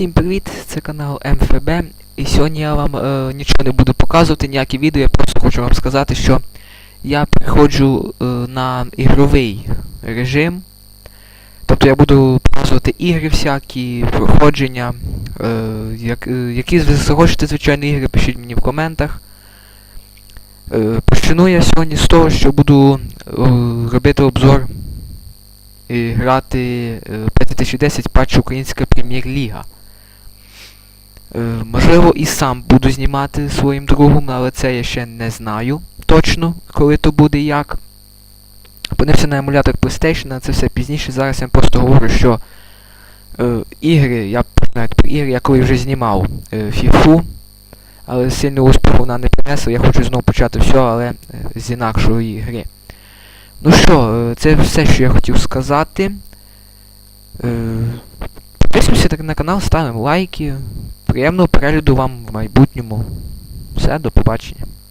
Всім привіт, це канал МФБ. І сьогодні я вам е, нічого не буду показувати, ніякі відео, я просто хочу вам сказати, що я приходжу е, на ігровий режим. Тобто я буду показувати ігри всякі, проходження. Е, як, е, які захочете, звичайно, ігри, пишіть мені в коментах. Е, почну я сьогодні з того, що буду е, робити обзор і грати е, 5010 патч Українська прем'єр-ліга. Е, можливо, і сам буду знімати своїм другом, але це я ще не знаю точно, коли то буде і як. Подивився на емулятор PlayStation, це все пізніше. Зараз я просто говорю, що е, ігри, я навіть про ігри, я коли вже знімав е, FIFA, але сильно успіху вона не принесла, я хочу знову почати все, але е, з інакшої гри. Ну що, е, це все, що я хотів сказати. Е, Підписуємося на канал, ставимо лайки. Приємного перегляду вам в майбутньому. Все, до побачення.